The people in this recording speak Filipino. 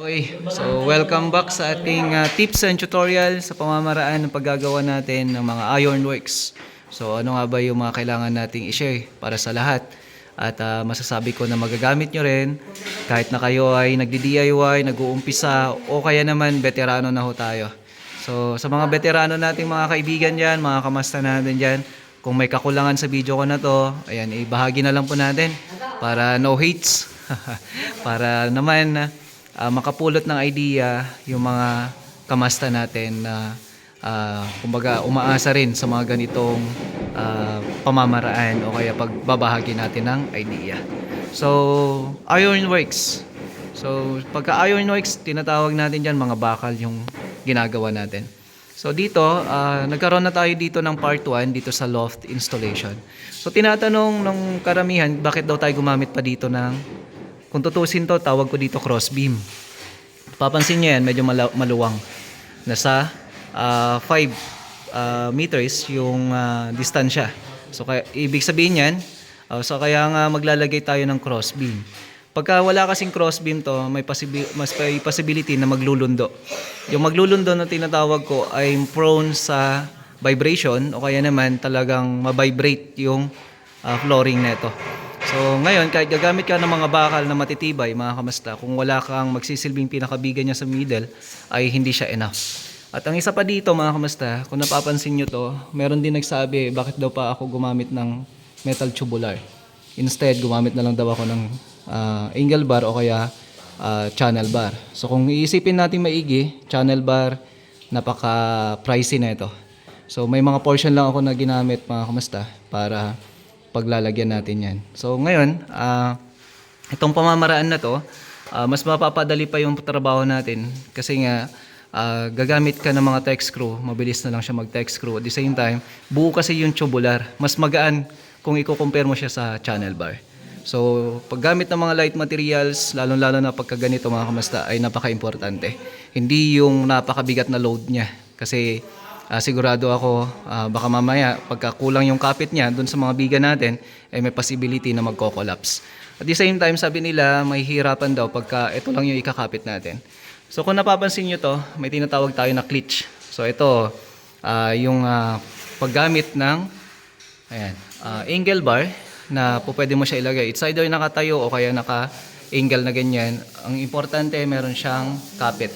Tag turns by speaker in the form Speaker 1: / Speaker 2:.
Speaker 1: Okay, so welcome back sa ating uh, tips and tutorial sa pamamaraan ng paggagawa natin ng mga ironworks. So ano nga ba yung mga kailangan nating i-share para sa lahat? At uh, masasabi ko na magagamit nyo rin kahit na kayo ay nagdi-DIY, nag-uumpisa o kaya naman veterano na ho tayo. So sa mga veterano nating mga kaibigan dyan, mga kamasta natin dyan, kung may kakulangan sa video ko na to, ayan, ibahagi na lang po natin para no hates. para naman ah, makapulot ng idea yung mga kamasta natin na ah, kumbaga umaasa rin sa mga ganitong ah, pamamaraan o kaya pagbabahagi natin ng idea. So, Ironworks. So, pagka Ironworks, tinatawag natin dyan mga bakal yung ginagawa natin. So dito, ah, nagkaroon na tayo dito ng part 1 dito sa loft installation. So tinatanong ng karamihan, bakit daw tayo gumamit pa dito ng, kung tutusin to, tawag ko dito cross beam. Papansin niyo yan, medyo maluwang. Nasa 5 meters yung ah, distansya. So kaya, ibig sabihin yan, ah, so kaya nga maglalagay tayo ng cross beam. Pagka wala kasing crossbeam to, may, possibi- mas may possibility na maglulundo. Yung maglulundo na tinatawag ko ay prone sa vibration o kaya naman talagang ma-vibrate yung ah, flooring neto. So ngayon, kahit gagamit ka ng mga bakal na matitibay, mga kamasta, kung wala kang magsisilbing pinakabigan niya sa middle, ay hindi siya enough. At ang isa pa dito, mga kamasta, kung napapansin nyo to, meron din nagsabi, bakit daw pa ako gumamit ng metal tubular. Instead, gumamit na lang daw ako ng ah, angle bar o kaya ah, channel bar. So kung iisipin natin maigi, channel bar, napaka-pricey na ito. So may mga portion lang ako na ginamit mga kamasta para paglalagyan natin yan. So ngayon, ah, itong pamamaraan na to, ah, mas mapapadali pa yung trabaho natin kasi nga ah, gagamit ka ng mga tech screw, mabilis na lang siya mag-tech screw. At the same time, buo kasi yung tubular. Mas magaan kung i-compare mo siya sa channel bar. So, paggamit ng mga light materials, lalong-lalo na pagka ganito mga kamasta, ay napaka-importante. Hindi yung napakabigat na load niya. Kasi ah, sigurado ako, ah, baka mamaya, pagka kulang yung kapit niya dun sa mga biga natin, ay may possibility na magko-collapse. At the same time, sabi nila, may hirapan daw pagka ito lang yung ikakapit natin. So, kung napapansin nyo to, may tinatawag tayo na clutch. So, ito, ah, yung ah, paggamit ng Ayan. Ah, angle bar na po pwede mo siya ilagay. It's either nakatayo o kaya naka-angle na ganyan. Ang importante, meron siyang kapit.